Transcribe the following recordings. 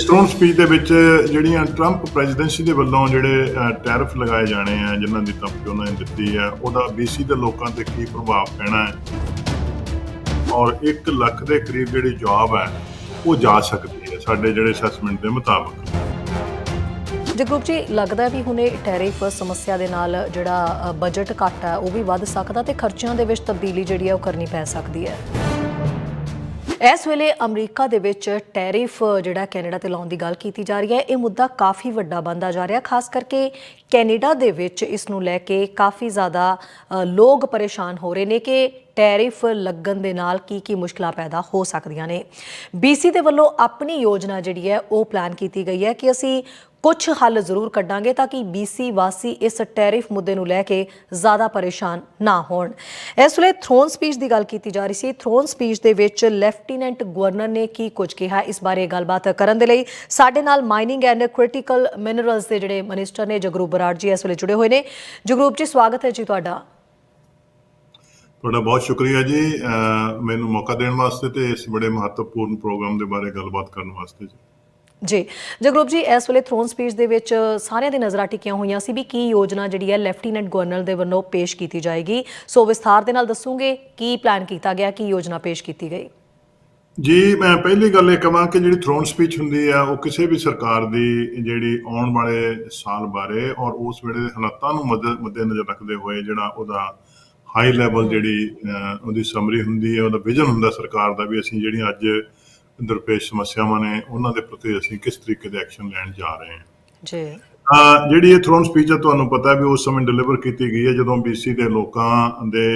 Stone speech ਦੇ ਵਿੱਚ ਜਿਹੜੀਆਂ ਟਰੰਪ ਪ੍ਰੈਜ਼ੀਡੈਂਸੀ ਦੇ ਵੱਲੋਂ ਜਿਹੜੇ ਟੈਰਿਫ ਲਗਾਏ ਜਾਣੇ ਆ, ਜਿਨ੍ਹਾਂ ਦੀ ਧਮਕੀ ਉਹਨਾਂ ਨੇ ਦਿੱਤੀ ਹੈ ਉਹਦਾ BC ਦੇ ਲੋਕਾਂ ਤੇ ਕੀ ਪ੍ਰਭਾਵ ਪੈਣਾ ਹੈ? ਔਰ 1 ਲੱਖ ਦੇ ਕਰੀਬ ਜਿਹੜੀ ਜੌਬ ਹੈ, ਉਹ ਜਾ ਸਕਦੀ ਹੈ ਸਾਡੇ ਜਿਹੜੇ ਅਸੈਸਮੈਂਟ ਦੇ ਮੁਤਾਬਕ। ਜਗਰੂਪ ਜੀ, ਲੱਗਦਾ ਵੀ ਹੁਣੇ ਟੈਰਿਫ ਸਮੱਸਿਆ ਦੇ ਨਾਲ ਜਿਹੜਾ ਬਜਟ ਘੱਟ ਹੈ, ਉਹ ਵੀ ਵੱਧ ਸਕਦਾ ਤੇ ਖਰਚਿਆਂ ਦੇ ਵਿੱਚ ਤਬਦੀਲੀ ਜਿਹੜੀ ਹੈ, ਉਹ ਕਰਨੀ ਪੈ ਸਕਦੀ ਹੈ। ਇਸ ਵੇਲੇ ਅਮਰੀਕਾ ਦੇ ਵਿੱਚ ਟੈਰਿਫ, ਜਿਹੜਾ ਕੈਨੇਡਾ ਤੇ ਲਾਉਣ ਦੀ ਗੱਲ ਕੀਤੀ ਜਾ ਰਹੀ ਹੈ, ਇਹ ਮੁੱਦਾ ਕਾਫੀ ਵੱਡਾ ਬਣਦਾ ਜਾ ਰਿਹਾ, ਖਾਸ ਕਰਕੇ ਕੈਨੇਡਾ ਦੇ ਵਿੱਚ ਇਸ ਨੂੰ ਲੈ ਕੇ ਕਾਫੀ ਜ਼ਿਆਦਾ ਲੋਕ ਪਰੇਸ਼ਾਨ ਹੋ ਰਹੇ ਨੇ ਕਿ ਟੈਰਿਫ ਲੱਗਣ ਦੇ ਨਾਲ ਕੀ ਕੀ ਮੁਸ਼ਕਲਾਂ ਪੈਦਾ ਹੋ ਸਕਦੀਆਂ ਨੇ। BC ਦੇ ਵੱਲੋਂ ਆਪਣੀ ਯੋਜਨਾ ਜਿਹੜੀ ਹੈ, ਉਹ ਪਲਾਨ ਕੀਤੀ ਗਈ ਹੈ ਕਿ ਅਸੀਂ ਕੁਝ ਹੱਲ ਜ਼ਰੂਰ ਕੱਢਾਂਗੇ ਤਾਂ ਕਿ BC ਵਾਸੀ ਇਸ ਟੈਰਿਫ ਮੁੱਦੇ ਨੂੰ ਲੈ ਕੇ ਜ਼ਿਆਦਾ ਪਰੇਸ਼ਾਨ ਨਾ ਹੋਣ। ਇਸ ਵੇਲੇ ਥਰੋਨ ਸਪੀਚ ਦੀ ਗੱਲ ਕੀਤੀ ਜਾ ਰਹੀ ਸੀ। ਥਰੋਨ ਸਪੀਚ ਦੇ ਵਿੱਚ ਲੈਫਟੀਨੈਂਟ ਗਵਰਨਰ ਨੇ ਕੀ ਕੁਝ ਕਿਹਾ? ਇਸ ਬਾਰੇ ਗੱਲਬਾਤ ਕਰਨ ਦੇ ਲਈ ਸਾਡੇ ਨਾਲ ਮਾਈਨਿੰਗ ਐਂਡ ਕ੍ਰਿਟੀਕਲ ਮਿਨਰਲਸ ਦੇ ਜਿਹੜੇ ਮਿਨਿਸਟਰ ਨੇ, ਜਗਰੂਪ ਬਰਾੜ ਜੀ ਇਸ ਵੇਲੇ ਜੁੜੇ ਹੋਏ ਨੇ। ਜਗਰੂਪ ਜੀ, ਸਵਾਗਤ ਹੈ ਜੀ ਤੁਹਾਡਾ। ਤੁਹਾਡਾ ਬਹੁਤ ਸ਼ੁਕਰੀਆ ਜੀ। ਮੈਨੂੰ ਮੌਕਾ ਦੇਣ ਵਾਸਤੇ ਤੇ ਇਸ ਬੜੇ ਮਹੱਤਵਪੂਰਨ ਪ੍ਰੋਗਰਾਮ ਦੇ ਬਾਰੇ ਗੱਲਬਾਤ ਕਰਨ ਵਾਸਤੇ ਜੀ। ਜੀ। ਜਗਰੂਪ ਜੀ, ਇਸ ਵੇਲੇ ਥਰੋਨ ਸਪੀਚ ਦੇ ਵਿੱਚ ਸਾਰਿਆਂ ਦੀ ਨਜ਼ਰਾਂ ਟਿਕੀਆਂ ਹੋਈਆਂ ਸੀ ਵੀ ਕੀ ਯੋਜਨਾ ਜਿਹੜੀ ਹੈ ਲੈਫਟੀਨੈਂਟ ਗਵਰਨਰ ਦੇ ਵੱਲੋਂ ਪੇਸ਼ ਕੀਤੀ ਜਾਏਗੀ। ਸੋ ਵਿਸਥਾਰ ਦੇ ਨਾਲ ਦੱਸੂਗੇ ਕੀ ਪਲਾਨ ਕੀਤਾ ਗਿਆ, ਕੀ ਯੋਜਨਾ ਪੇਸ਼ ਕੀਤੀ ਗਈ। ਜੀ, ਮੈਂ ਪਹਿਲੀ ਗੱਲ ਇਹ ਕਹਾਂ ਕਿ ਜਿਹੜੀ ਥਰੋਨ ਸਪੀਚ ਹੁੰਦੀ ਆ, ਉਹ ਕਿਸੇ ਵੀ ਸਰਕਾਰ ਦੀ ਜਿਹੜੀ ਆਉਣ ਵਾਲੇ ਸਾਲ ਬਾਰੇ ਔਰ ਉਸ ਵੇਲੇ ਦੇ ਹਾਲਾਤਾਂ ਨੂੰ ਮੱਦੇ, ਮੱਦੇਨਜ਼ਰ ਰੱਖਦੇ ਹੋਏ ਜਿਹੜਾ ਉਹਦਾ ਹਾਈ ਲੈਵਲ ਜਿਹੜੀ ਉਹਦੀ ਸਮਰੀ ਹੁੰਦੀ ਹੈ, ਉਹਦਾ ਵਿਜ਼ਨ ਹੁੰਦਾ ਸਰਕਾਰ ਦਾ ਵੀ ਅਸੀਂ ਜਿਹੜੀਆਂ ਅੱਜ ਦਰਪੇਸ਼ ਸਮੱਸਿਆਵਾਂ ਨੇ ਉਹਨਾਂ ਦੇ ਪ੍ਰਤੀ ਅਸੀਂ ਕਿਸ ਤਰੀਕੇ ਦੇ ਐਕਸ਼ਨ ਲੈਣ ਜਾ ਰਹੇ ਹਾਂ? ਜੀ। ਜਿਹੜੀ ਇਹ ਥਰੋਨ ਸਪੀਚ ਹੈ ਤੁਹਾਨੂੰ ਪਤਾ ਵੀ ਉਸ ਸਮੇਂ ਡਿਲੀਵਰ ਕੀਤੀ ਗਈ ਹੈ ਜਦੋਂ BC ਦੇ ਲੋਕਾਂ ਦੇ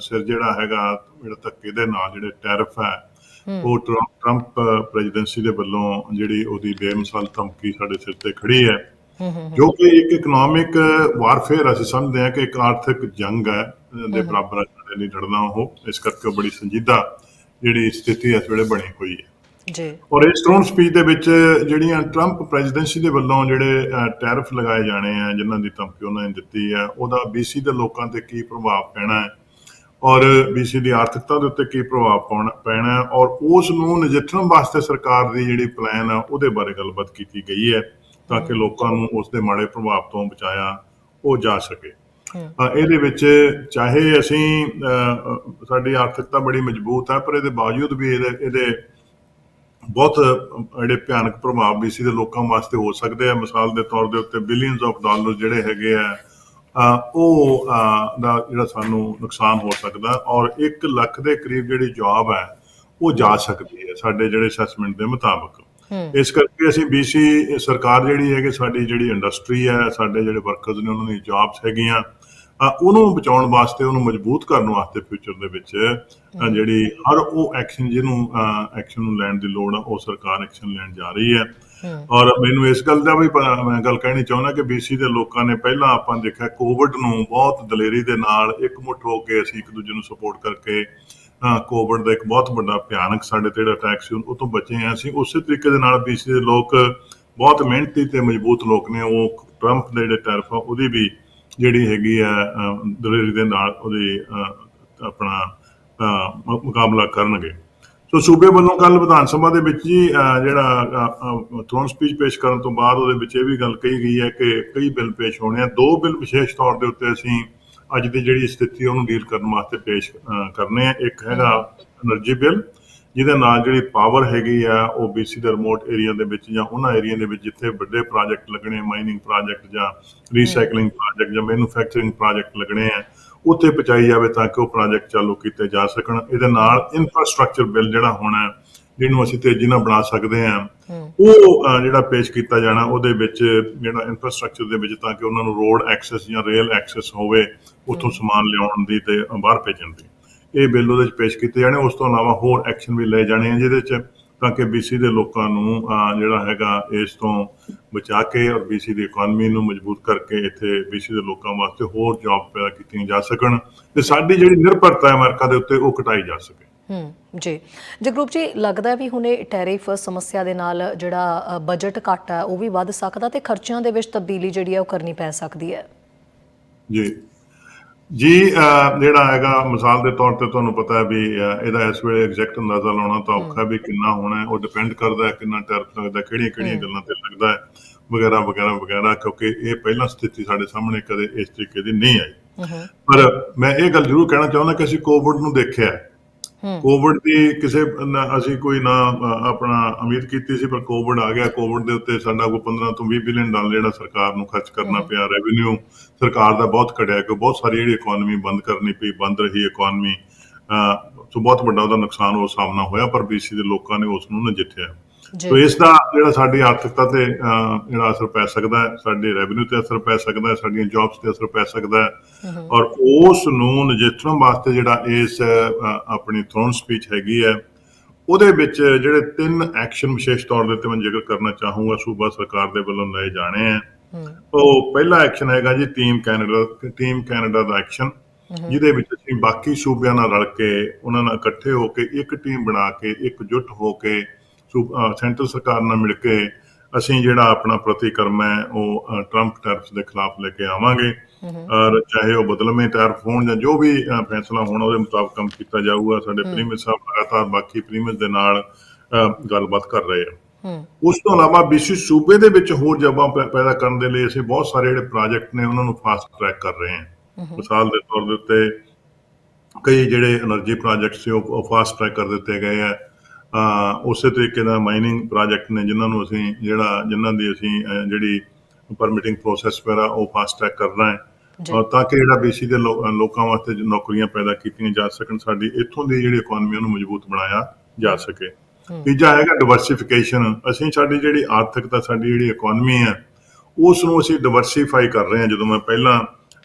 ਸਿਰ ਜਿਹੜਾ ਹੈਗਾ ਜਿਹੜਾ ਧੱਕੇ ਦੇ ਨਾਲ ਜਿਹੜੇ ਟੈਰਿਫ ਹੈ ਉਹ ਟਰੰਪ ਪ੍ਰੈਜ਼ੀਡੈਂਸੀ ਦੇ ਵੱਲੋਂ ਜਿਹੜੀ ਉਹਦੀ ਬੇਮਿਸਾਲ ਧਮਕੀ ਸਾਡੇ ਸਿਰ ਤੇ ਖੜੀ ਹੈ। ਜੋ ਕਿ ਇੱਕ ਇਕਨੋਮਿਕ ਵਾਰਫੇਅਰ ਅਸੀਂ ਸਮਝਦੇ ਹਾਂ ਕਿ ਇੱਕ ਆਰਥਿਕ ਜੰਗ ਹੈ ਦੇ ਬਰਾਬਰ ਸਾਡੇ ਲਈ ਲੜਨਾ ਉਹ ਇਸ ਕਰਕੇ ਬੜੀ ਸੰਜੀਦਾ। ਜਿਹੜੀ ਸਥਿਤੀ ਇਸ ਵੇਲੇ ਬਣੀ ਹੋਈ ਹੈ। ਜੀ। ਔਰ ਇਸ ਸਟੋਨ ਸਪੀਚ ਦੇ ਵਿੱਚ ਜਿਹੜੀਆਂ ਟਰੰਪ ਪ੍ਰੈਜ਼ੀਡੈਂਸੀ ਦੇ ਵੱਲੋਂ ਜਿਹੜੇ ਟੈਰਿਫ ਲਗਾਏ ਜਾਣੇ ਆ ਜਿਨ੍ਹਾਂ ਦੀ ਧਮਕੀ ਉਹਨਾਂ ਨੇ ਦਿੱਤੀ ਹੈ ਉਹਦਾ BC ਦੇ ਲੋਕਾਂ ਤੇ ਕੀ ਪ੍ਰਭਾਵ ਪੈਣਾ ਹੈ? ਔਰ BC ਦੀ ਆਰਥਿਕਤਾ ਦੇ ਉੱਤੇ ਕੀ ਪ੍ਰਭਾਵ ਪਾਉਣਾ ਪੈਣਾ ਔਰ ਉਸ ਨੂੰ ਨਜਿੱਠਣ ਵਾਸਤੇ ਸਰਕਾਰ ਦੀ ਜਿਹੜੀ ਪਲਾਨ ਆ ਉਹਦੇ ਬਾਰੇ ਗੱਲਬਾਤ ਕੀਤੀ ਗਈ ਹੈ ਤਾਂ ਕਿ ਲੋਕਾਂ ਨੂੰ ਉਸ ਦੇ ਮਾੜੇ ਪ੍ਰਭਾਵ ਤੋਂ ਬਚਾਇਆ ਉਹ ਜਾ ਸਕੇ। ਇਹਦੇ ਵਿੱਚ ਚਾਹੇ ਅਸੀਂ ਸਾਡੀ ਆਰਥਿਕਤਾ ਬੜੀ ਮਜ਼ਬੂਤ ਹੈ, ਪਰ ਇਹਦੇ ਬਾਵਜੂਦ ਵੀ ਇਹਦੇ ਇਹਦੇ ਬਹੁਤ ਜਿਹੜੇ ਭਿਆਨਕ ਪ੍ਰਭਾਵ BC ਦੇ ਲੋਕਾਂ ਵਾਸਤੇ ਹੋ ਸਕਦੇ ਆ। ਮਿਸਾਲ ਦੇ ਤੌਰ ਦੇ ਉੱਤੇ ਬਿਲੀਅਨਸ ਆਫ ਡਾਲਰ ਜਿਹੜੇ ਹੈਗੇ ਆ ਉਹ ਦਾ ਜਿਹੜਾ ਸਾਨੂੰ ਨੁਕਸਾਨ ਹੋ ਸਕਦਾ ਔਰ 1 ਲੱਖ ਦੇ ਕਰੀਬ ਜਿਹੜੀ ਜੌਬ ਹੈ, ਉਹ ਜਾ ਸਕਦੀ ਹੈ ਸਾਡੇ ਜਿਹੜੇ ਅਸੈਸਮੈਂਟ ਦੇ ਮੁਤਾਬਕ। ਇਸ ਕਰਕੇ ਅਸੀਂ BC ਸਰਕਾਰ ਜਿਹੜੀ ਹੈ ਕਿ ਸਾਡੀ ਜਿਹੜੀ ਇੰਡਸਟਰੀ ਹੈ ਸਾਡੇ ਜਿਹੜੇ ਵਰਕਰਸ ਨੇ ਉਹਨਾਂ ਦੀ ਜੌਬਸ ਹੈਗੀਆਂ ਉਹਨੂੰ ਬਚਾਉਣ ਵਾਸਤੇ ਉਹਨੂੰ ਮਜ਼ਬੂਤ ਕਰਨ ਵਾਸਤੇ ਫਿਊਚਰ ਦੇ ਵਿੱਚ ਜਿਹੜੀ ਹਰ ਉਹ ਐਕਸ਼ਨ ਜਿਹਨੂੰ ਐਕਸ਼ਨ ਨੂੰ ਲੈਣ ਦੀ ਲੋੜ ਆ ਉਹ ਸਰਕਾਰ ਐਕਸ਼ਨ ਲੈਣ ਜਾ ਰਹੀ ਹੈ। ਔਰ ਮੈਨੂੰ ਇਸ ਗੱਲ ਦਾ ਵੀ ਮੈਂ ਗੱਲ ਕਹਿਣੀ ਚਾਹੁੰਦਾ ਕਿ BC ਦੇ ਲੋਕਾਂ ਨੇ ਪਹਿਲਾਂ ਆਪਾਂ ਦੇਖਿਆ ਕੋਵਿਡ ਨੂੰ ਬਹੁਤ ਦਲੇਰੀ ਦੇ ਨਾਲ ਇਕਮੁੱਠ ਹੋ ਕੇ ਅਸੀਂ ਇੱਕ ਦੂਜੇ ਨੂੰ ਸਪੋਰਟ ਕਰਕੇ ਕੋਵਿਡ ਦਾ ਇੱਕ ਬਹੁਤ ਵੱਡਾ ਭਿਆਨਕ ਸਾਡੇ ਤੇ ਜਿਹੜਾ ਅਟੈਕ ਸੀ, ਉਹ ਤੋਂ ਬਚੇ ਹਾਂ ਅਸੀਂ। ਉਸੇ ਤਰੀਕੇ ਦੇ ਨਾਲ BC ਦੇ ਲੋਕ ਬਹੁਤ ਮਿਹਨਤੀ ਤੇ ਮਜ਼ਬੂਤ ਲੋਕ ਨੇ। ਉਹ ਟਰੰਪ ਦੇ ਜਿਹੜੇ ਟੈਰਫ ਆ, ਉਹਦੀ ਵੀ ਜਿਹੜੀ ਹੈਗੀ ਆ ਦਲੇਰੀ ਦੇ ਨਾਲ ਉਹਦੀ ਆਪਣਾ ਮੁਕਾਬਲਾ ਕਰਨਗੇ। ਸੋ ਸੂਬੇ ਵੱਲੋਂ ਕੱਲ ਵਿਧਾਨ ਸਭਾ ਦੇ ਵਿੱਚ ਹੀ ਜਿਹੜਾ ਥਰੋਨ ਸਪੀਚ ਪੇਸ਼ ਕਰਨ ਤੋਂ ਬਾਅਦ ਉਹਦੇ ਵਿੱਚ ਇਹ ਵੀ ਗੱਲ ਕਹੀ ਗਈ ਹੈ ਕਿ ਕਈ ਬਿੱਲ ਪੇਸ਼ ਹੋਣੇ ਆ। ਦੋ ਬਿੱਲ ਵਿਸ਼ੇਸ਼ ਤੌਰ ਦੇ ਉੱਤੇ ਅਸੀਂ ਅੱਜ ਦੀ ਜਿਹੜੀ ਸਥਿਤੀ ਉਹਨੂੰ ਡੀਲ ਕਰਨ ਵਾਸਤੇ ਪੇਸ਼ ਕਰਨੇ ਆ। ਇੱਕ ਹੈਗਾ એનર્ਜੀ ਬਿੱਲ ਜਿਹਦੇ ਨਾਲ ਜਿਹੜੀ ਪਾਵਰ ਹੈਗੀ ਆ, ਉਹ ਬੀਸੀ ਦੇ ਰਿਮੋਟ ਏਰੀਆ ਦੇ ਵਿੱਚ ਜਾਂ ਉਹਨਾਂ ਏਰੀਆ ਦੇ ਵਿੱਚ ਜਿੱਥੇ ਵੱਡੇ ਪ੍ਰੋਜੈਕਟ ਲੱਗਣੇ ਮਾਈਨਿੰਗ ਪ੍ਰਾਜੈਕਟ ਜਾਂ ਰੀਸਾਈਕਲਿੰਗ ਪ੍ਰੋਜੈਕਟ ਜਾਂ ਮੈਨੂਫੈਕਚਰਿੰਗ ਪ੍ਰੋਜੈਕਟ ਲੱਗਣੇ ਆ, ਉੱਥੇ ਪਹੁੰਚਾਈ ਜਾਵੇ ਤਾਂ ਕਿ ਉਹ ਪ੍ਰੋਜੈਕਟ ਚਾਲੂ ਕੀਤੇ ਜਾ ਸਕਣ। ਇਹਦੇ ਨਾਲ ਇਨਫਰਾਸਟ੍ਰਕਚਰ ਬਿੱਲ ਜਿਹੜਾ ਹੋਣਾ ਜਿਹਨੂੰ ਅਸੀਂ ਤੇਜ਼ੀ ਨਾਲ ਬਣਾ ਸਕਦੇ ਹਾਂ। ਉਹ ਜਿਹੜਾ ਪੇਸ਼ ਕੀਤਾ ਜਾਣਾ ਉਹਦੇ ਵਿੱਚ ਜਿਹੜਾ ਇਨਫਰਾਸਟ੍ਰਕਚਰ ਦੇ ਵਿੱਚ ਤਾਂ ਕਿ ਉਹਨਾਂ ਨੂੰ ਰੋਡ ਐਕਸੈਸ ਜਾਂ ਰੇਲ ਐਕਸੈਸ ਹੋਵੇ ਉੱਥੋਂ ਸਮਾਨ ਲਿਆਉਣ ਦੀ ਤੇ ਬਾਹਰ ਭੇਜਣ ਦੀ। ਇਹ ਬਿੱਲ ਉਹਦੇ ਵਿੱਚ ਪੇਸ਼ ਕੀਤੇ ਜਾਣੇ ਉਸ ਤੋਂ ਇਲਾਵਾ ਹੋਰ ਐਕਸ਼ਨ ਵੀ ਲਏ ਜਾਣੇ ਆ ਜਿਹਦੇ ਚ ਤਾਂ ਕਿ BC ਦੇ ਲੋਕਾਂ ਨੂੰ ਜਿਹੜਾ ਹੈਗਾ ਇਸ ਤੋਂ ਬਚਾ ਕੇ ਔਰ BC ਦੀ ਇਕਨੋਮੀ ਨੂੰ ਮਜ਼ਬੂਤ ਕਰਕੇ ਇੱਥੇ BC ਦੇ ਲੋਕਾਂ ਵਾਸਤੇ ਹੋਰ ਜੌਬ ਪੈਦਾ ਕੀਤੀਆਂ ਜਾ ਸਕਣ ਤੇ ਸਾਡੀ ਜਿਹੜੀ ਨਿਰਭਰਤਾ ਹੈ ਅਮਰੀਕਾ ਦੇ ਉੱਤੇ ਉਹ ਘਟਾਈ ਜਾ ਸਕੇ। ਹੂੰ। ਜੀ। ਜਗਰੂਪ ਜੀ ਲੱਗਦਾ ਵੀ ਹੁਣੇ ਟੈਰਿਫ ਸਮੱਸਿਆ ਦੇ ਨਾਲ ਜਿਹੜਾ ਬਜਟ ਘੱਟ ਹੈ ਉਹ ਵੀ ਵੱਧ ਸਕਦਾ ਤੇ ਖਰਚਿਆਂ ਦੇ ਵਿੱਚ ਤਬਦੀਲੀ ਜਿਹੜੀ ਹੈ ਉਹ ਕਰਨੀ ਪੈ ਸਕਦੀ ਹੈ? ਜੀ। ਜੀ ਜਿਹੜਾ ਹੈਗਾ ਮਿਸਾਲ ਦੇ ਤੌਰ ਤੇ ਤੁਹਾਨੂੰ ਪਤਾ ਹੈ ਵੀ ਇਹਦਾ ਇਸ ਵੇਲੇ ਐਗਜ਼ੈਕਟ ਅੰਦਾਜ਼ਾ ਲਾਉਣਾ ਤਾਂ ਔਖਾ ਵੀ ਕਿੰਨਾ ਹੋਣਾ ਹੈ ਉਹ ਡਿਪੈਂਡ ਕਰਦਾ ਹੈ ਕਿੰਨਾ ਟੈਰਫ ਲੱਗਦਾ ਕਿਹੜੀਆਂ ਕਿਹੜੀਆਂ ਗੱਲਾਂ ਤੇ ਲੱਗਦਾ ਹੈ ਵਗੈਰਾ ਵਗੈਰਾ ਵਗੈਰਾ ਕਿਉਂਕਿ ਇਹ ਪਹਿਲਾਂ ਸਥਿਤੀ ਸਾਡੇ ਸਾਹਮਣੇ ਕਦੇ ਇਸ ਤਰੀਕੇ ਦੀ ਨਹੀਂ ਆਈ। ਪਰ ਮੈਂ ਇਹ ਗੱਲ ਜ਼ਰੂਰ ਕਹਿਣਾ ਚਾਹੁੰਦਾ ਕਿ ਅਸੀਂ ਕੋਵਿਡ ਨੂੰ ਦੇਖਿਆ ਕੋਵਿਡ ਦੀ ਕਿਸੇ ਅਸੀਂ ਕੋਈ ਨਾ ਆਪਣਾ ਉਮੀਦ ਕੀਤੀ ਸੀ ਪਰ ਕੋਵਿਡ ਆ ਗਿਆ। ਕੋਵਿਡ ਦੇ ਉੱਤੇ ਸਾਡਾ ਕੋਈ 15 ਤੋਂ 20 ਬਿਲੀਅਨ ਡਾਲਰ ਜਿਹੜਾ ਸਰਕਾਰ ਨੂੰ ਖਰਚ ਕਰਨਾ। ਪਿਆ ਰੈਵਨਿਊ ਸਰਕਾਰ ਦਾ ਬਹੁਤ ਘਟਿਆ ਕਿ ਬਹੁਤ ਸਾਰੀ ਜਿਹੜੀ ਇਕਨੋਮੀ ਬੰਦ ਕਰਨੀ ਪਈ ਬੰਦ ਰਹੀ ਇਕਨੋਮੀ ਸੋ ਬਹੁਤ ਵੱਡਾ ਉਹਦਾ ਨੁਕਸਾਨ ਉਹ ਸਾਹਮਣਾ ਹੋਇਆ ਪਰ ਬੀਸੀ ਦੇ ਲੋਕਾਂ ਨੇ ਉਸ ਨੂੰ ਨਜਿੱਠਿਆ। ਸੋ ਇਸ ਦਾ ਜਿਹੜਾ ਸਾਡੀ ਆਰਥਿਕਤਾ ਤੇ ਜਿਹੜਾ ਅਸਰ ਪੈ ਸਕਦਾ ਹੈ ਸਾਡੇ ਰੈਵਨਿਊ ਤੇ ਅਸਰ ਪੈ ਸਕਦਾ ਹੈ ਸਾਡੀਆਂ ਜੌਬਸ ਤੇ ਅਸਰ ਪੈ ਸਕਦਾ ਹੈ। ਔਰ ਉਸ ਨੂੰ ਨਜਿੱਠਣ ਵਾਸਤੇ ਜਿਹੜਾ ਇਸ ਆਪਣੀ ਥਰੋਨ ਸਪੀਚ ਹੈਗੀ ਹੈ ਉਹਦੇ ਵਿੱਚ ਜਿਹੜੇ ਤਿੰਨ ਐਕਸ਼ਨ ਵਿਸ਼ੇਸ਼ ਤੌਰ ਦੇ ਉੱਤੇ ਮੈਂ ਜ਼ਿਕਰ ਕਰਨਾ ਚਾਹੂੰਗਾ ਸੂਬਾ ਸਰਕਾਰ ਦੇ ਵੱਲੋਂ ਲਏ ਜਾਣੇ ਆ ਉਹ ਪਹਿਲਾ ਐਕਸ਼ਨ ਹੈਗਾ ਜੀ ਟੀਮ ਕੈਨੇਡਾ ਟੀਮ ਕੈਨੇਡਾ ਦਾ ਐਕਸ਼ਨ ਜਿਹਦੇ ਵਿੱਚ ਅਸੀਂ ਬਾਕੀ ਸੂਬਿਆਂ ਨਾਲ ਰਲ ਕੇ ਉਹਨਾਂ ਨਾਲ ਇਕੱਠੇ ਹੋ ਕੇ ਇੱਕ ਟੀਮ ਬਣਾ ਕੇ ਇਕਜੁੱਟ ਹੋ ਕੇ ਸੈਂਟਰ ਸਰਕਾਰ ਨਾਲ ਮਿਲ ਕੇ ਅਸੀਂ ਜਿਹੜਾ ਆਪਣਾ ਪ੍ਰਤੀਕਰਮ ਹੈ ਉਹ ਟਰੰਪ ਟੈਰਿਫ ਦੇ ਖਿਲਾਫ ਲੈ ਕੇ ਆਵਾਂਗੇ। ਔਰ ਚਾਹੇ ਉਹ ਬਦਲਵੇਂ ਟੈਰਿਫ ਹੋਣ ਜਾਂ ਜੋ ਵੀ ਫੈਸਲਾ ਹੋਣਾ ਉਹਦੇ ਮੁਤਾਬਕ ਕੰਮ ਕੀਤਾ ਜਾਊਗਾ। ਸਾਡੇ ਪ੍ਰੀਮੀਅਰ ਸਾਹਿਬ ਲਗਾਤਾਰ ਬਾਕੀ ਪ੍ਰੀਮੀਅਰ ਦੇ ਨਾਲ ਗੱਲਬਾਤ ਕਰ ਰਹੇ ਆ। ਉਸ ਤੋਂ ਇਲਾਵਾ ਬੀਸੀ ਸੂਬੇ ਦੇ ਵਿੱਚ ਹੋਰ ਜਬਾਂ ਪੈਦਾ ਕਰਨ ਦੇ ਲਈ ਅਸੀਂ ਬਹੁਤ ਸਾਰੇ ਜਿਹੜੇ ਪ੍ਰੋਜੈਕਟ ਨੇ ਉਹਨਾਂ ਨੂੰ ਫਾਸਟ ਟਰੈਕ ਕਰ ਰਹੇ ਆ। ਮਿਸਾਲ ਦੇ ਤੌਰ ਦੇ ਉੱਤੇ ਕਈ ਜਿਹੜੇ એનર્ਜੀ ਪ੍ਰੋਜੈਕਟ ਸੀ ਉਹ ਫਾਸਟ ਟਰੈਕ ਕਰ ਦਿੱਤੇ ਗਏ ਆ। ਉਸੇ ਤਰੀਕੇ ਨਾਲ ਮਾਈਨਿੰਗ ਪ੍ਰੋਜੈਕਟ ਨੇ ਜਿਨ੍ਹਾਂ ਨੂੰ ਅਸੀਂ ਜਿਹੜਾ ਜਿਨ੍ਹਾਂ ਦੀ ਅਸੀਂ ਜਿਹੜੀ ਪਰਮਿਟਿੰਗ ਪ੍ਰੋਸੈਸ ਵਗੈਰਾ ਉਹ ਫਾਸਟ ਟਰੈਕ ਕਰਨਾ ਹੈ। ਤਾਂ ਕਿ ਜਿਹੜਾ ਬੀਸੀ ਦੇ ਲੋਕਾਂ ਵਾਸਤੇ ਜੋ ਨੌਕਰੀਆਂ ਪੈਦਾ ਕੀਤੀਆਂ ਜਾ ਸਕਣ ਸਾਡੀ ਇੱਥੋਂ ਦੀ ਜਿਹੜੀ ਇਕਨੋਮੀ ਨੂੰ ਮਜ਼ਬੂਤ ਬਣਾਇਆ ਜਾ ਸਕੇ। ਤੀਜਾ ਹੈਗਾ ਡਿਵਰਸਿਫਿਕੇਸ਼ਨ ਅਸੀਂ ਸਾਡੀ ਜਿਹੜੀ ਆਰਥਿਕਤਾ ਸਾਡੀ ਜਿਹੜੀ ਇਕਨੋਮੀ ਹੈ ਉਸ ਨੂੰ ਅਸੀਂ ਡਿਵਰਸਿਫਾਈ ਕਰ ਰਹੇ ਹਾਂ। ਜਦੋਂ ਮੈਂ ਪਹਿਲਾਂ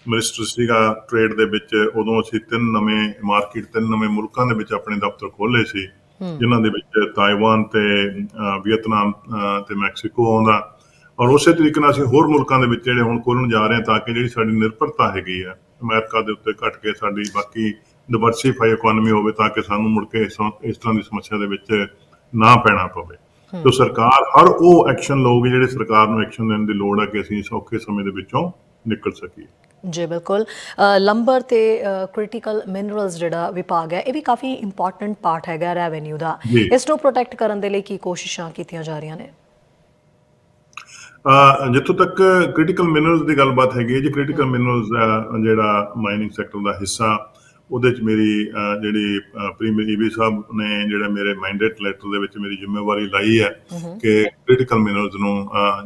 ਮਿਨਿਸਟਰ ਸੀਗਾ ਟ੍ਰੇਡ ਦੇ ਵਿੱਚ ਉਦੋਂ ਅਸੀਂ ਤਿੰਨ ਨਵੇਂ ਮਾਰਕੀਟ ਤਿੰਨ ਨਵੇਂ ਮੁਲਕਾਂ ਦੇ ਵਿੱਚ ਆਪਣੇ ਦਫ਼ਤਰ ਖੋਲ੍ਹੇ ਸੀ। ਜਿਨ੍ਹਾਂ ਦੇ ਵਿੱਚ ਤਾਇਵਾਨ ਤੇ ਵੀਅਤਨਾਮ ਤੇ ਮੈਕਸੀਕੋ ਆਉਂਦਾ। ਔਰ ਉਸੇ ਤਰੀਕੇ ਨਾਲ ਅਸੀਂ ਹੋਰ ਮੁਲਕਾਂ ਦੇ ਵਿੱਚ ਜਿਹੜੇ ਹੁਣ ਖੋਲ੍ਹਣ ਜਾ ਰਹੇ ਹਾਂ ਤਾਂ ਕਿ ਜਿਹੜੀ ਸਾਡੀ ਨਿਰਭਰਤਾ ਹੈਗੀ ਹੈ ਅਮਰੀਕਾ ਦੇ ਉੱਤੇ ਘਟ ਕੇ ਸਾਡੀ ਬਾਕੀ ਡਿਵਰਸਿਫਾਈ ਇਕਨੋਮੀ ਹੋਵੇ ਤਾਂ ਕਿ ਸਾਨੂੰ ਮੁੜ ਕੇ ਇਸ ਤਰ੍ਹਾਂ ਦੀ ਸਮੱਸਿਆ ਦੇ ਵਿੱਚ ਨਾ ਪੈਣਾ ਪਵੇ। ਤੋ ਸਰਕਾਰ ਹਰ ਉਹ ਐਕਸ਼ਨ ਲਊਗੀ ਜਿਹੜੇ ਸਰਕਾਰ ਨੂੰ ਐਕਸ਼ਨ ਲੈਣ ਦੀ ਲੋੜ ਹੈ ਕਿ ਅਸੀਂ ਇਸ ਔਖੇ ਸਮੇਂ ਦੇ ਵਿੱਚੋਂ ਨਿਕਲ ਸਕੀਏ। ਜੀ ਬਿਲਕੁਲ। ਲੰਬਰ ਤੇ ਕ੍ਰਿਟੀਕਲ ਮਿਨਰਲਸ ਜਿਹੜਾ ਵਿਭਾਗ ਹੈ ਇਹ ਵੀ ਕਾਫੀ ਇੰਪੋਰਟੈਂਟ ਪਾਰਟ ਹੈਗਾ ਰੈਵਨਿਊ ਦਾ। ਇਸ ਨੂੰ ਪ੍ਰੋਟੈਕਟ ਕਰਨ ਦੇ ਲਈ ਕੀ ਕੋਸ਼ਿਸ਼ਾਂ ਕੀਤੀਆਂ ਜਾ ਰਹੀਆਂ ਨੇ? ਜਿੱਥੋਂ ਤੱਕ ਕ੍ਰਿਟੀਕਲ ਮਿਨਰਲਸ ਦੀ ਗੱਲਬਾਤ ਹੈਗੀ ਹੈ ਜੀ ਕ੍ਰਿਟੀਕਲ ਮਿਨਰਲਸ ਜਿਹੜਾ ਮਾਈਨਿੰਗ ਸੈਕਟਰ ਦਾ ਹਿੱਸਾ ਉਹਦੇ ਚ ਮੇਰੀ ਜਿਹੜੀ ਪ੍ਰੀਮੀਅਰ ਈਬੀ ਸਾਹਿਬ ਨੇ ਜਿਹੜਾ ਮੇਰੇ ਮੈਂਡੇਟ ਲੈਟਰ ਦੇ ਵਿੱਚ ਮੇਰੀ ਜ਼ਿੰਮੇਵਾਰੀ ਲਾਈ ਹੈ ਕਿ ਕ੍ਰਿਟੀਕਲ ਮਿਨਰਲਸ ਨੂੰ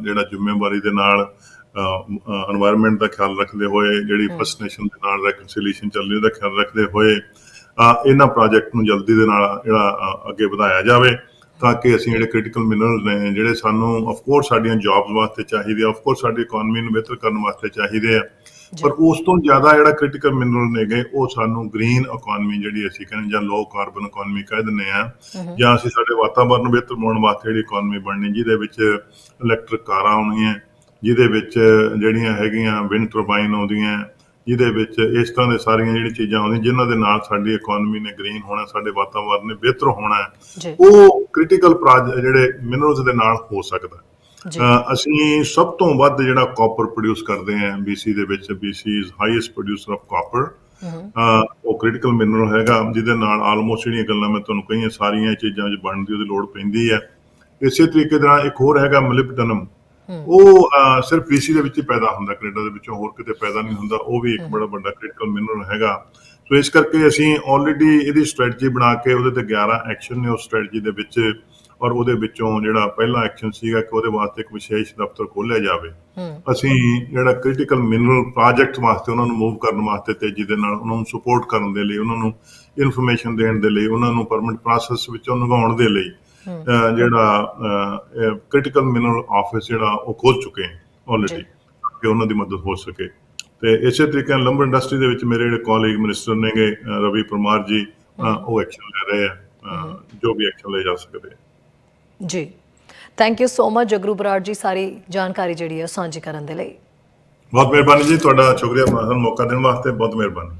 ਜਿਹੜਾ ਜ਼ਿੰਮੇਵਾਰੀ ਦੇ ਨਾਲ এনवायरमेंट ਦਾ ਖਿਆਲ ਰੱਖਦੇ ਹੋਏ ਜਿਹੜੀ ਫਸਟ ਦੇ ਨਾਲ ਰੈਕਨਸੀਲੀਏਸ਼ਨ ਚੱਲ ਰਹੀ ਉਹਦਾ ਖਿਆਲ ਰੱਖਦੇ ਹੋਏ ਇਹਨਾਂ ਪ੍ਰੋਜੈਕਟ ਨੂੰ ਜਲਦੀ ਦੇ ਨਾਲ ਜਿਹੜਾ ਅੱਗੇ ਵਧਾਇਆ ਜਾਵੇ ਤਾਂ ਕਿ ਅਸੀਂ ਜਿਹੜੇ ਕ੍ਰਿਟੀਕਲ ਮਿਨਰਲ ਨੇ ਜਿਹੜੇ ਸਾਨੂੰ ਆਫ ਕੋਰਸ ਸਾਡੀਆਂ ਜੌਬਸ ਵਾਸਤੇ ਚਾਹੀਦੇ ਆ ਆਫ ਕੋਰਸ ਸਾਡੀ ਇਕਨੋਮੀ ਨੂੰ ਬਿਹਤਰ ਕਰਨ ਵਾਸਤੇ ਚਾਹੀਦੇ ਆ ਪਰ ਉਸ ਤੋਂ ਜ਼ਿਆਦਾ ਜਿਹੜਾ ਕ੍ਰਿਟੀਕਲ ਮਿਨਰਲ ਨੇ ਗਏ ਉਹ ਸਾਨੂੰ ਗ੍ਰੀਨ ਇਕਨੋਮੀ ਜਿਹੜੀ ਅਸੀਂ ਕਹਿੰਦੇ ਜਾਂ ਲੋ ਕਾਰਬਨ ਇਕਨੋਮੀ ਕਹਿ ਦਿੰਦੇ ਆ ਜਾਂ ਅਸੀਂ ਸਾਡੇ ਵਾਤਾਵਰਨ ਨੂੰ ਬਿਹਤਰ ਬਣਾਉਣ ਵਾਸਤੇ ਜਿਹੜੀ ਇਕਨੋਮੀ ਬਣਨੀ ਜਿਹਦੇ ਵਿੱਚ ਇਲੈਕਟ੍ਰਿਕ ਕਾਰਾਂ ਆਉਣੀਆਂ ਜਿਹਦੇ ਵਿੱਚ ਜਿਹੜੀਆਂ ਹੈਗੀਆਂ ਵਿੰਡ ਟਰਬਾਈਨ ਆਉਂਦੀਆਂ ਜਿਹਦੇ ਵਿੱਚ ਇਸ ਤਰ੍ਹਾਂ ਦੇ ਸਾਰੀਆਂ ਜਿਹੜੀ ਚੀਜ਼ਾਂ ਆਉਂਦੀਆਂ ਜਿਨ੍ਹਾਂ ਦੇ ਨਾਲ ਸਾਡੀ ਇਕਨੋਮੀ ਨੇ ਗ੍ਰੀਨ ਹੋਣਾ ਸਾਡੇ ਵਾਤਾਵਰਨ ਨੇ ਬਿਹਤਰ ਹੋਣਾ ਉਹ ਕ੍ਰਿਟੀਕਲ ਜਿਹੜੇ ਮਿਨਰਲਸ ਦੇ ਨਾਲ ਹੋ ਸਕਦਾ। ਅਸੀਂ ਸਭ ਤੋਂ ਵੱਧ ਜਿਹੜਾ ਕਾਪਰ ਪ੍ਰੋਡਿਊਸ ਕਰਦੇ ਹਾਂ BC ਦੇ ਵਿੱਚ BC is highest producer of copper ਉਹ ਕ੍ਰਿਟੀਕਲ ਮਿਨਰਲ ਹੈਗਾ ਜਿਹਦੇ ਨਾਲ ਆਲਮੋਸਟ ਜਿਹੜੀਆਂ ਗੱਲਾਂ ਮੈਂ ਤੁਹਾਨੂੰ ਕਹੀਆਂ ਸਾਰੀਆਂ ਚੀਜ਼ਾਂ 'ਚ ਬਣਨ ਦੀ ਉਹਦੀ ਲੋੜ ਪੈਂਦੀ ਹੈ। ਇਸੇ ਤਰੀਕੇ ਦੇ ਨਾਲ ਇੱਕ ਹੋਰ ਹੈਗਾ ਮਲਿਬਡਨਮ ਉਹ ਸਿਰਫ BC ਦੇ ਵਿੱਚ ਹੀ ਪੈਦਾ ਹੁੰਦਾ ਕੈਨੇਡਾ ਦੇ ਵਿੱਚੋਂ ਹੋਰ ਕਿਤੇ ਪੈਦਾ ਨਹੀਂ ਹੁੰਦਾ। ਉਹ ਵੀ ਇੱਕ। ਬੜਾ ਵੱਡਾ ਕ੍ਰਿਟੀਕਲ ਮਿਨਰਲ ਹੈਗਾ। ਸੋ ਇਸ ਕਰਕੇ ਅਸੀਂ ਆਲਰੇਡੀ ਇਹਦੀ ਸਟ੍ਰੈਟਜੀ ਬਣਾ ਕੇ ਉਹਦੇ ਤੇ 11 ਐਕਸ਼ਨ ਨੇ ਉਸ ਸਟ੍ਰੈਟਜੀ ਦੇ ਵਿੱਚ ਔਰ ਉਹਦੇ ਵਿੱਚੋਂ ਜਿਹੜਾ ਪਹਿਲਾ ਐਕਸ਼ਨ ਸੀਗਾ ਕਿ ਉਹਦੇ ਵਾਸਤੇ ਇੱਕ ਵਿਸ਼ੇਸ਼ ਦਫ਼ਤਰ ਖੋਲ੍ਹਿਆ ਜਾਵੇ। ਅਸੀਂ ਜਿਹੜਾ ਕ੍ਰਿਟੀਕਲ ਮਿਨਰਲ ਪ੍ਰੋਜੈਕਟ ਵਾਸਤੇ ਉਹਨਾਂ ਨੂੰ ਮੂਵ ਕਰਨ ਵਾਸਤੇ ਤੇਜ਼ੀ ਦੇ ਨਾਲ ਉਹਨਾਂ ਨੂੰ ਸਪੋਰਟ ਕਰਨ ਦੇ ਲਈ ਉਹਨਾਂ ਨੂੰ ਇਨਫੋਰਮੇਸ਼ਨ ਦੇਣ ਦੇ ਲਈ ਉਹਨਾਂ ਨੂੰ ਪਰਮਿਟ ਪ੍ਰੋਸੈਸ ਵਿੱਚੋਂ ਲੰਘਾਉਣ ਦੇ ਲਈ ਜਿਹੜਾ ਕ੍ਰਿਟੀਕਲ ਮਿਨਰਲ ਆਫਿਸ ਜਿਹੜਾ ਉਹ ਖੋਲ ਚੁੱਕੇ ਹਨ ਆਲਰੇਡੀ। ਕਿ ਉਹਨਾਂ ਦੀ ਮਦਦ ਹੋ ਸਕੇ। ਤੇ ਇਸੇ ਤਰੀਕੇ ਨਾਲ ਲੰਬਰ ਇੰਡਸਟਰੀ ਦੇ ਵਿੱਚ ਮੇਰੇ ਜਿਹੜੇ ਕਾਲੀਗ ਮਿਨਿਸਟਰ ਨੇਗੇ ਰਵੀ ਪਰਮਾਰ ਜੀ। ਉਹ ਐਕਸ਼ਨ ਲੈ ਰਹੇ ਆ ਜੋ ਵੀ ਐਕਸ਼ਨ ਲਏ ਜਾ ਸਕਦੇ ਜੀ। Thank you so much Jagroo Brar ji ਸਾਰੀ ਜਾਣਕਾਰੀ ਜਿਹੜੀ ਹੈ ਸਾਂਝੀ ਕਰਨ ਦੇ ਲਈ। ਬਹੁਤ ਮਿਹਰਬਾਨੀ ਜੀ ਤੁਹਾਡਾ ਸ਼ੁਕਰੀਆ ਸਾਨੂੰ ਮੌਕਾ ਦੇਣ ਵਾਸਤੇ ਬਹੁਤ ਮਿਹਰਬਾਨੀ।